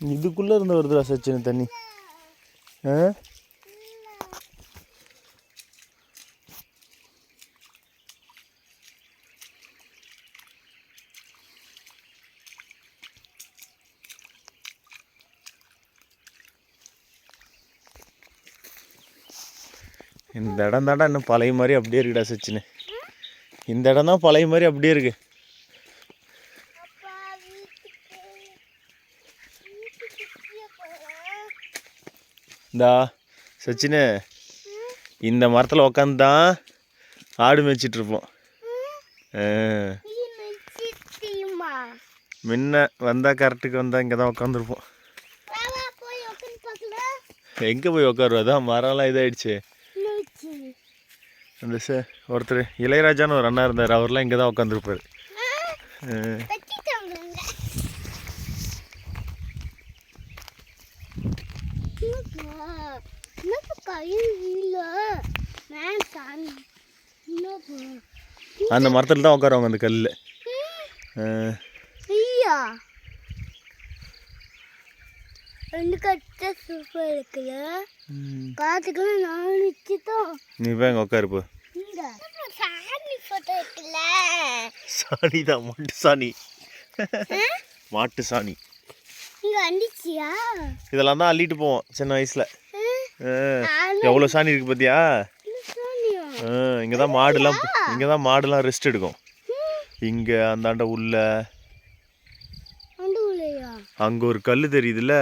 இதுக்குள்ளே இருந்து வருதுடா சச்சின் தண்ணி. ஆ? இந்த இடம் தாண்டா இன்னும் பழைய மாதிரி அப்படியே இருக்குடா சச்சின். இந்த இடம் தான் பழைய மாதிரி அப்படியே இருக்குது இந்தா சச்சினு இந்த மரத்தில் உக்காந்து தான் ஆடு மேய்ச்சிட்ருப்போம் முன்ன வந்தால் கரெக்டுக்கு வந்தால் இங்கே தான் உட்காந்துருப்போம் எங்கே போய் உட்காருவோம் அதான் மரம்லாம் இதாகிடுச்சு அந்த சார் ஒருத்தர் இளையராஜான்னு ஒரு அண்ணா இருந்தார். அவர்லாம் இங்கே தான் உட்காந்துருப்பார் அந்த மரத்தில் தான் உட்காருவாங்க அந்த கல்லில். ஐயா. ரெண்டு கட்ட சூப்பர் இருக்குல்ல. பார்த்துக்கலாம் நான் நிச்சயம் நீ போய் அங்கே உட்காருப்போ இங்க சாமி போட்டோ இருக்குல்ல. சாணி தான் மாட்டு சாணி. மாட்டு சாணி. இதெல்லாம் தான் அள்ளிட்டு போவோம் சின்ன வயசில். எவ்வளோ சாணி இருக்குது பார்த்தியா இங்கே தான் மாடுலாம் இங்கே தான் மாடுலாம் ரெஸ்ட் எடுக்கும். இங்கே அந்தாண்ட உள்ள அங்கே ஒரு கல் தெரியுதுல்ல?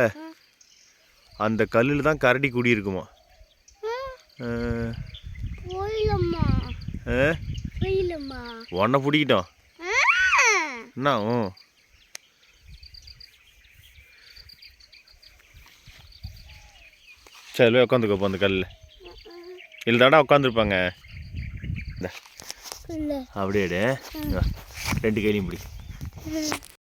அந்த கல்லில் தான் கரடி குடி இருக்குமா? உன்னை பிடிக்கிட்டோம். என்ன சரி போய் உட்காந்துக்கோப்போ அந்த கல்லில் இல்லை தாண்டா உட்காந்துருப்பாங்க அப்படியே. ரெண்டு கையிலையும் பிடி.